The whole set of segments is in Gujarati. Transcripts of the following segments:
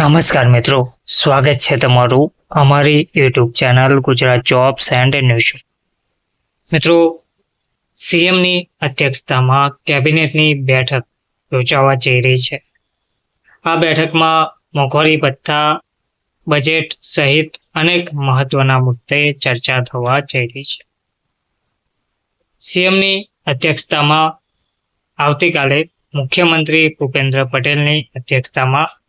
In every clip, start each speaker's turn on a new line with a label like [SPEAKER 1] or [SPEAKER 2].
[SPEAKER 1] નમસ્કાર મિત્રો, સ્વાગત છે તમારું અમારી YouTube channel Gujarat jobs and news મિત્રો સીએમની અધ્યક્ષતામાં કેબિનેટની બેઠક યોજાવા જઈ રહી છે. આ બેઠકમાં મોંઘવારી ભથ્થા, બજેટ સહિત અનેક મહત્વના મુદ્દે ચર્ચા થવા જઈ રહી છે. સીએમની અધ્યક્ષતામાં આવતીકાલે મુખ્યમંત્રી ભૂપેન્દ્ર પટેલની અધ્યક્ષતામાં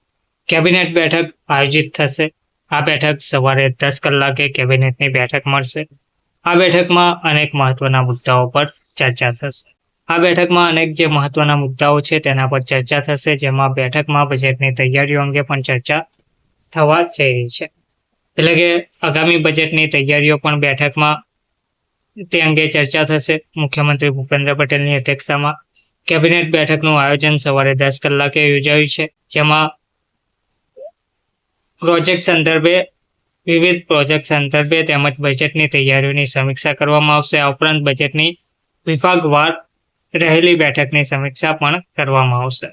[SPEAKER 1] કેબિનેટ બેઠક આયોજિત થશે. આ બેઠક સવારે દસ કલાકે કેબિનેટની બેઠક મળશે. આ બેઠકમાં અનેક મહત્વના મુદ્દાઓ પર ચર્ચા થશે. આ બેઠકમાં અનેક જે મહત્વના મુદ્દાઓ છે તેના પર ચર્ચા થશે, જેમાં બેઠકમાં બજેટની તૈયારીઓ અંગે પણ ચર્ચા થવા જઈ રહી છે. એટલે કે આગામી બજેટની તૈયારીઓ પણ બેઠકમાં તે અંગે ચર્ચા થશે. મુખ્યમંત્રી ભૂપેન્દ્ર પટેલની અધ્યક્ષતામાં કેબિનેટ બેઠકનું આયોજન સવારે દસ કલાકે યોજાયું છે, જેમાં પ્રોજેક્ટ સંદર્ભે, વિવિધ પ્રોજેક્ટ સંદર્ભે તેમજ બજેટની તૈયારીઓની સમીક્ષા કરવામાં આવશે. આ ઉપરાંત બજેટની વિભાગવાર રહેલી બેઠકની સમીક્ષા પણ કરવામાં આવશે.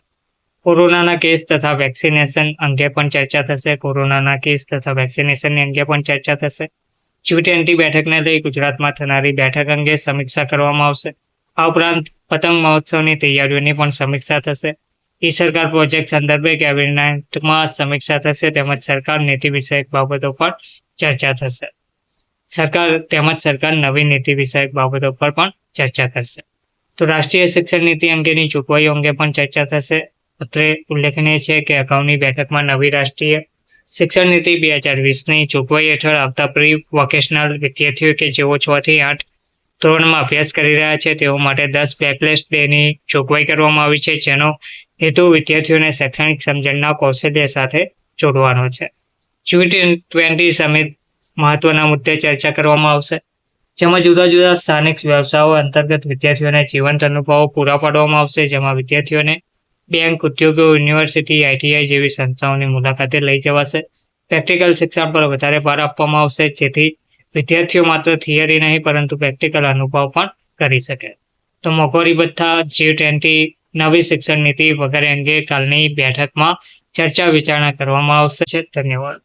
[SPEAKER 1] કોરોનાના કેસ તથા વેક્સિનેશન અંગે પણ ચર્ચા થશે. કોરોનાના કેસ તથા વેક્સિનેશનની અંગે પણ ચર્ચા થશે. જી ટ્વેન્ટી બેઠકને લઈ ગુજરાતમાં થનારી બેઠક અંગે સમીક્ષા કરવામાં આવશે. આ ઉપરાંત પતંગ મહોત્સવની તૈયારીઓની પણ સમીક્ષા થશે. ઈ સરકાર પ્રોજેક્ટ સંદર્ભે કેબિનેટમાં સમીક્ષા થશે તેમજ સરકાર નીતિ વિષયક બાબતો પર ચર્ચા થશે. સરકાર તેમજ સરકાર નવી નીતિ વિષયક બાબતો પર પણ ચર્ચા કરશે. તો રાષ્ટ્રીય શિક્ષણ નીતિ અંગેની જોગવાઈઓ અંગે પણ ચર્ચા થશે. અત્રે ઉલ્લેખનીય છે કે અગાઉની બેઠકમાં નવી રાષ્ટ્રીય શિક્ષણ નીતિ બે હજાર વીસની જોગવાઈ હેઠળ આવતા પ્રી વોકેશનલ વિદ્યાર્થીઓ કે જેઓ છ થી આઠ ધોરણમાં અભ્યાસ કરી રહ્યા છે તેઓ માટે દસ બેકલેસ ડેની જોગવાઈ કરવામાં આવી છે, જેનો હેતુ વિદ્યાર્થીઓને શૈક્ષણિક સમજણના કૌશલ્ય સાથે જોડવાનો છે. જી ટ્વેન્ટી સમિત મહત્વના મુદ્દે ચર્ચા કરવામાં આવશે. જેમાં જુદા જુદા સ્થાનિક વ્યવસાયો અંતર્ગત વિદ્યાર્થીઓને જીવંત અનુભવો પૂરા પાડવામાં આવશે. જેમાં વિદ્યાર્થીઓને બેંક, ઉદ્યોગો, યુનિવર્સિટી આઈટીઆઈ જેવી સંસ્થાઓની મુલાકાતે લઈ જવાશે. પ્રેક્ટિકલ શિક્ષણ પર વધારે ભાર આપવામાં આવશે. જેથી વિદ્યાર્થીઓ માત્ર થિયરી નહીં, પરંતુ પ્રેક્ટિકલ અનુભવ પણ કરી શકે. તો મોઘોરી ભથ્થા જી ટ્વેન્ટી નવી શિક્ષણ નીતિ વગેરે અંગે કાલની બેઠકમાં ચર્ચા વિચારણા કરવામાં આવશે. ધન્યવાદ.